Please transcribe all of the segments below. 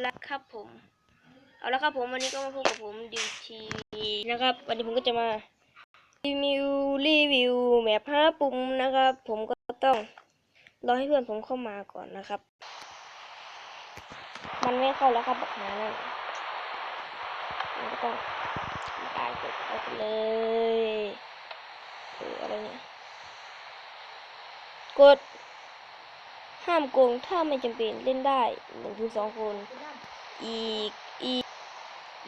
แล้วครับผม เอาละครับผมวันนี้ก็มาพบกับผมดิวทีนะครับวันนี้ผมก็จะมารีวิวรีวิวแมปห้าปุ่มนะครับ ผมก็ต้องรอให้เพื่อนผมเข้ามาก่อนนะครับ มันไม่เข้าแล้วครับบักหานั่นมันก็ต้องตายกดเข้าไปเลยเอออะไรเนี่ยกด ห้ามโกงถ้าไม่จำเป็นเล่นได้หนึ่งถึงสองคน อีกอีก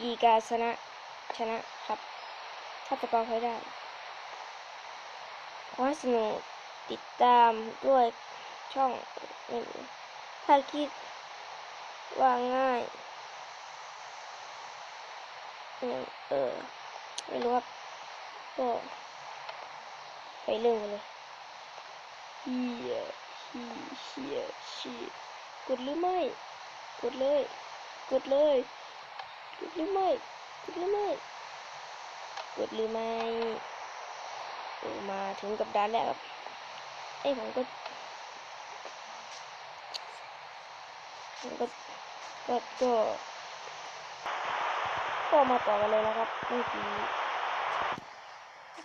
อีกาชนะชนะครับ ถ้าสกอร์ใครได้ขอให้สนุกติดตามด้วยช่องนี่ถ้าคิดว่าง่ายเนี่ยเออ ไม่รู้ครับก็ไปเรื่องกันเลยเฮียฮี เฮียชีกดหรือไม่ กดเลย กดเลย กดหรือไม่ กดหรือไม่ กดหรือไม่มาถึงกับด้านแรกครับไอ้ผมก็ผมก็ก็ก็ก็มาต่อกันเลยนะครับเมื่อกี้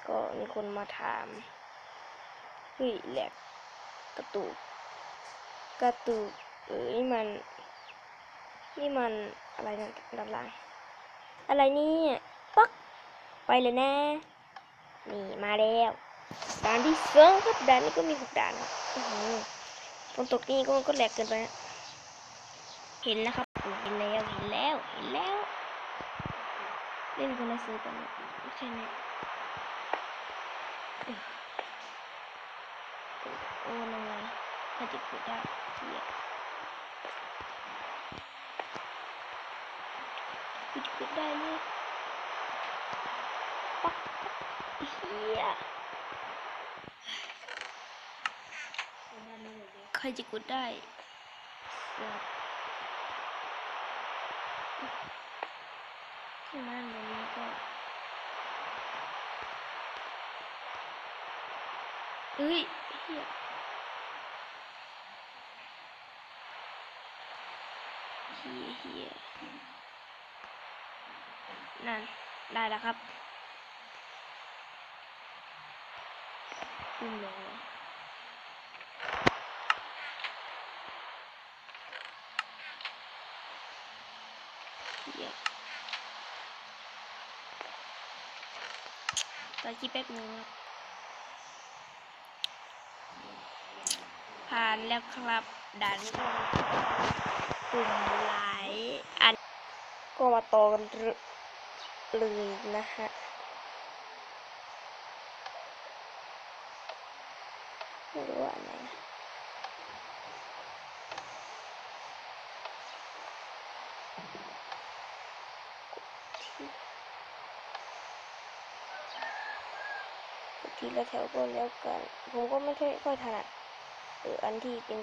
ก็มีคนมาถามเฮ้ยแหลกกระตุก กระตุกเอ้ยมัน นี่มันอะไรนะด้านล่างอะไรนี่ป๊อกไปเลยนะ นี่มาแล้วด่านที่สองครับด่านนี้ก็มีหกด่านครับฝนตกนี่ก็ก็แหลกเกินไปนะเห็นแล้วครับ เห็นแล้ว เห็นแล้ว เห็นแล้ว เล่นคนละซื้อกันใช่ไหมเออโอ้นังไงถ้าจะพูดได้ เหี้ยกูจะกดได้เลยปักเฮียใครจะกดได้เสือกที่นั่นแบบนี้ก็เฮ้ยเฮีย เฮียเฮียนั่น ได้แล้วครับขึ้นเลยเดี๋ยวตอนที่แป๊บนึงครับผ่านแล้วครับด่านนี้ กลุ่มหลายอันก็มาต่อกันเลยนะฮะไม่รู้ว่าอันไหนทีละแถวก็แล้วกัน ผมก็ไม่ค่อยถนัดเอออันที่เป็น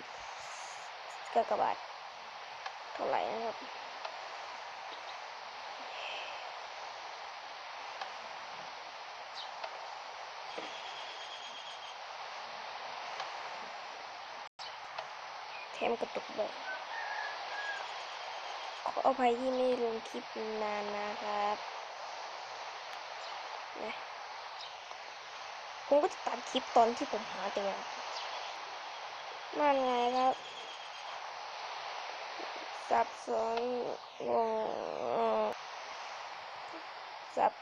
กากบาท ท่าไหร่นะครับแถมกระตุกด้วยขออภัยที่ไม่ลงคลิปนานนะครับนะผมก็จะตัดคลิปตอนที่ผมหาแต่งนั่นไงครับ สับสนงงสับ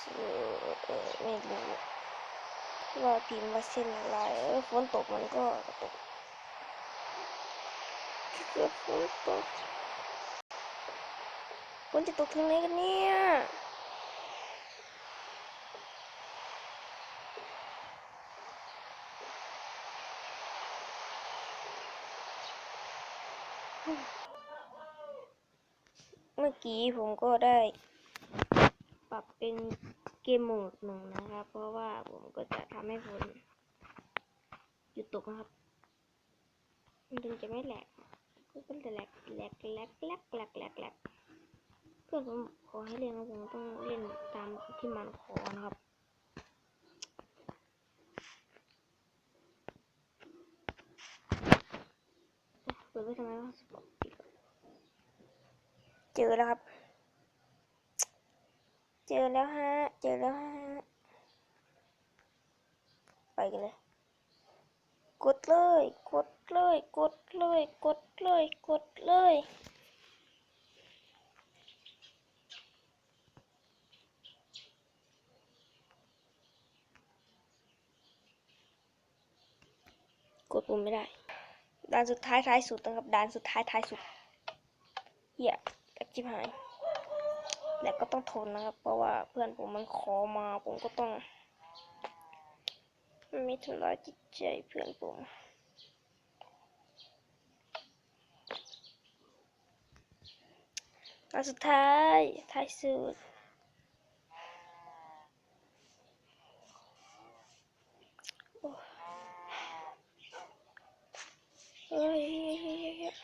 สเอ่อไม่รู้ว่าพิมพ์ว่าเช่นอะไรฝนตกมันก็ตกฝนตกฝนจะตกถึงไหนกันเนี่ย เมื่อกี้ผมก็ได้ ปรับเป็นเกมโหมดหนึ่งนะครับ เพราะว่าผมก็จะทำให้ฝนหยุดตกนะครับมันถึงจะไม่แหลกก็จะแหลกแหลกแหลกแหลกแหลกแหลกแหลกเพื่อนผมขอให้เล่นนะผมต้องเล่นตามที่มันขอนะครับเปิดไว้ทำไมวะสปอร์ตปิดก่อน เจอแล้วครับ เจอแล้วฮะ เจอแล้วฮะ ไปกันเลย กดเลย กดเลย กดเลย กดเลย กดเลยกดปุ่มไม่ได้ด่านสุดท้ายท้ายสุดนะครับด่านสุดท้ายท้ายสุดเหี้ยแหลก จิบหายแหลกก็ต้องทนนะครับ เพราะว่าเพื่อนผมมันขอมาผมก็ต้องไม่ทำร้ายจิตใจเพื่อนผมด่านสุดท้ายท้ายสุดเฮ้ยเฮ้ยเฮ้ยเฮ้ย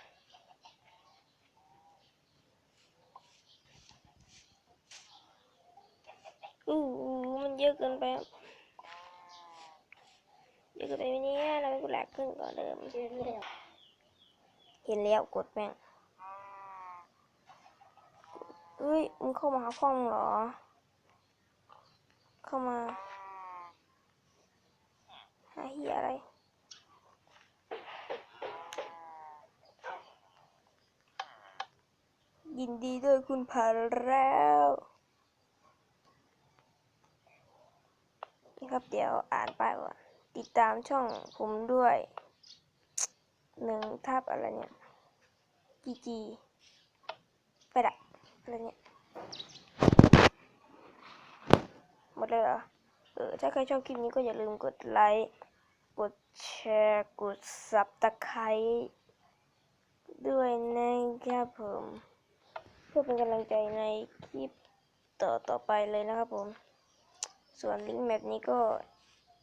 อู้หูมันเย อะเกินไปเยอะเกินไปไหมเนี่ยเราไปกูแหลกขึ้นกว่าเดิม เห็นแล้วกดแม่งเฮ้ยมึงเข้ามาหาพ่อมึงเหรอ เข้ามาหาเหี้ยอะไรยินดีด้วยคุณผ่านแล้ว ครับเดี๋ยวอ่านไป้ายก่อนติดตามช่องผมด้วยหนึ่งทับอะไรเนี่ยจีจีไปละอะไรเนี่ยหมดเลยเหรอเออถ้าใครชอบคลิปนี้ก็อย่าลืมกดไลค์กดแชร์กดซับตะไคร้ด้วยนะครับผม เพื่อเป็นกำลังใจในคลิปต่อต่อไปเลยนะครับผม ส่วนลิงก์แมปนี้ก็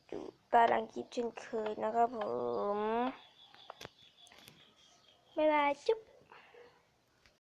อยู่ใต้ล่างคลิปเช่นเคยนะครับผม บ๊ายบาย จุ๊บ